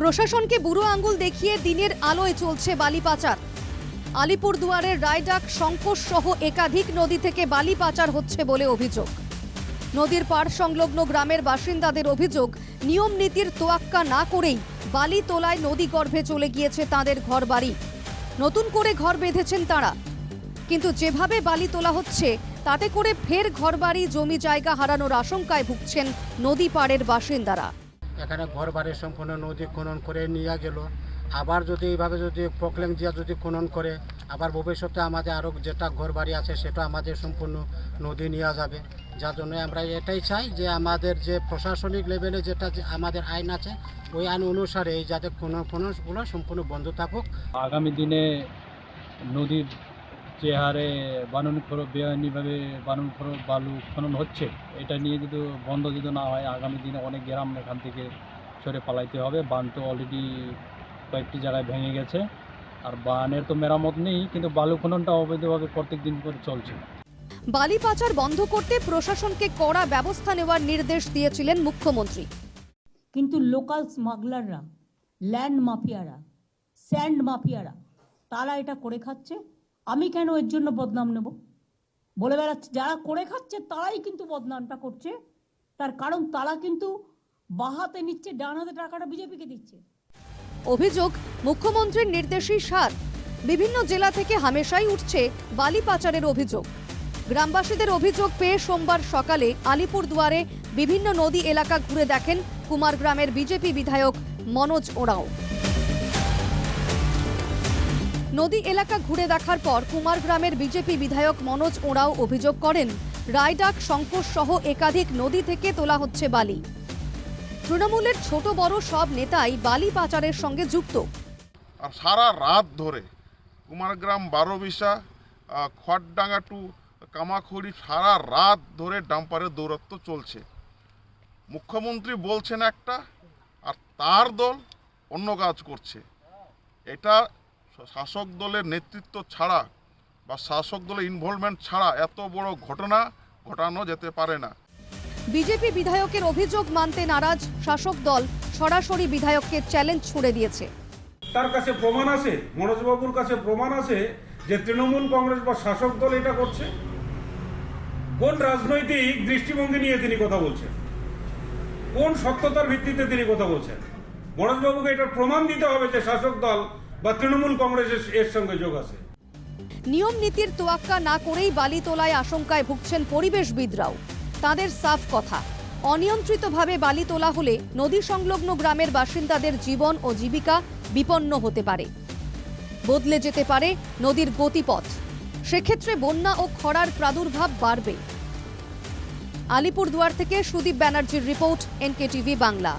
প্রশাসনকে বুড়ো আঙ্গুল দেখিয়ে দিনের আলোয় চলছে বালি পাচার আলিপুরদুয়ারের রায়ডাক শঙ্কর সহ একাধিক নদী থেকে বালি পাচার হচ্ছে বলে অভিযোগ। নদীর পাড় সংলগ্ন গ্রামের বাসিন্দাদের অভিযোগ, নিয়ম নীতির তোয়াক্কা না করেই বালি তোলায় নদী গর্ভে চলে গিয়েছে তাদের ঘরবাড়ি। নতুন করে ঘর বেঁধেছেন তারা। কিন্তু যেভাবে বালি তোলা হচ্ছে, তাতে করে ফের ঘরবাড়ি, জমি জায়গা হারানোর আশঙ্কায় ভুগছেন নদী পাড়ের বাসিন্দারা। এখানে ঘর বাড়ি সম্পূর্ণ নদী খনন করে নিয়ে গেল। আবার যদি এইভাবে যদি প্রকলেম দিয়া যদি খনন করে, আবার ভবিষ্যতে আমাদের আরও যেটা ঘর বাড়ি আছে সেটা আমাদের সম্পূর্ণ নদী নেওয়া যাবে। যার জন্য আমরা এটাই চাই যে আমাদের যে প্রশাসনিক লেভেলে যেটা আমাদের আইন আছে, ওই আইন অনুসারে এই যাতে খনন খননগুলো সম্পূর্ণ বন্ধ থাকুক। আগামী দিনে নদীর যে হারে বানুন খরচ বেআইনিভাবে বানুন খরচ বালু খনন হচ্ছে এটা নিয়ে যদি বন্ধ যদি না হয় আগামী দিনে অনেক গ্রাম এখান থেকে সরে পালাইতে হবে। বান তো অলরেডি কয়েকটি জায়গায় ভেঙে গেছে। আর বানের তো মেরামত নেই কিন্তু বালু খননটা অবৈধভাবে প্রত্যেক দিন করে চলছে। বালি পাচার বন্ধ করতে প্রশাসনকে কড়া ব্যবস্থা নেওয়ার নির্দেশ দিয়েছিলেন মুখ্যমন্ত্রী। কিন্তু লোকাল স্মাগলাররা ল্যান্ড মাফিয়ারা স্যান্ড মাফিয়ারা তারা এটা করে খাচ্ছে। আমি কেন এর জন্য বদনাম নেব? বলে বেড়াচ্ছে, যারা করে খাচ্ছে তারাই কিন্তু বদনামটা করছে। তার কারণ তারা কিন্তু বাহাতে নিচ্ছে, ডান হাতে টাকাটা বিজেপিকে দিচ্ছে। অভিযোগ, মুখ্যমন্ত্রীর নির্দেশেই সার। বিভিন্ন জেলা থেকে হামেশাই উঠছে বালি পাচারের অভিযোগ। গ্রামবাসীদের অভিযোগ পেয়ে সোমবার সকালে আলিপুরদুয়ারে বিভিন্ন নদী এলাকা ঘুরে দেখেন কুমারগ্রামের বিজেপি বিধায়ক মনোজ ওরাও। নদী এলাকা ঘুরে দেখার পর কুমারগ্রামের বিজেপি বিধায়ক মনোজ ওরাও অভিযোগ করেন, রায়ডাক, শঙ্কর সহ একাধিক নদী থেকে তোলা হচ্ছে বালি। তৃণমূলের ছোট বড় সব নেতাই বালি পাচারের সঙ্গে যুক্ত। আর সারা রাত ধরে কুমারগ্রাম বারোবিশা খড়ডাঙ্গা টু কামাখুড়ি সারা রাত ধরে ডাম্পারের দৌরত্ব চলছে। মুখ্যমন্ত্রী বলছেন একটা, আর তার দল অন্য কাজ করছে। এটা শাসক দলের নেতৃত্ব ছাড়া বা শাসক দলের ইনভলভমেন্ট ছাড়া এত বড় ঘটনা ঘটানো যেতে পারে না। বিজেপি বিধায়কের অভিযোগ মানতে নারাজ শাসক দল সরাসরি বিধায়ককে চ্যালেঞ্জ ছুড়ে দিয়েছে। তার কাছে প্রমাণ আছে মনোজবাবুর কাছে প্রমাণ আছে যে তৃণমূল কংগ্রেস বা শাসক দল এটা করছে। কোন রাজনৈতিক দৃষ্টিভঙ্গি নিয়ে তিনি কথা বলছেন? কোন সত্যতার ভিত্তিতে তিনি কথা বলছেন? মনোজবাবুকে এটার প্রমাণ দিতে হবে যে শাসক দল বা তৃণমূল কংগ্রেসের এর সঙ্গে যোগ আছে। নিয়ম নীতির তোয়াক্কা না করেই বালি তোলায় আশঙ্কায় ভুগছেন পরিবেশবিদরাও। তাদের সাফ কথা, অনিয়ন্ত্রিতভাবে বালি তোলা হলে নদী সংলগ্ন গ্রামের বাসিন্দাদের জীবন ও জীবিকা বিপন্ন হতে পারে। বদলে যেতে পারে নদীর গতিপথ। সেক্ষেত্রে বন্যা ও খরার প্রাদুর্ভাব বাড়বে। আলিপুরদুয়ার থেকে সুদীপ ব্যানার্জির রিপোর্ট, এনকেটিভি বাংলা।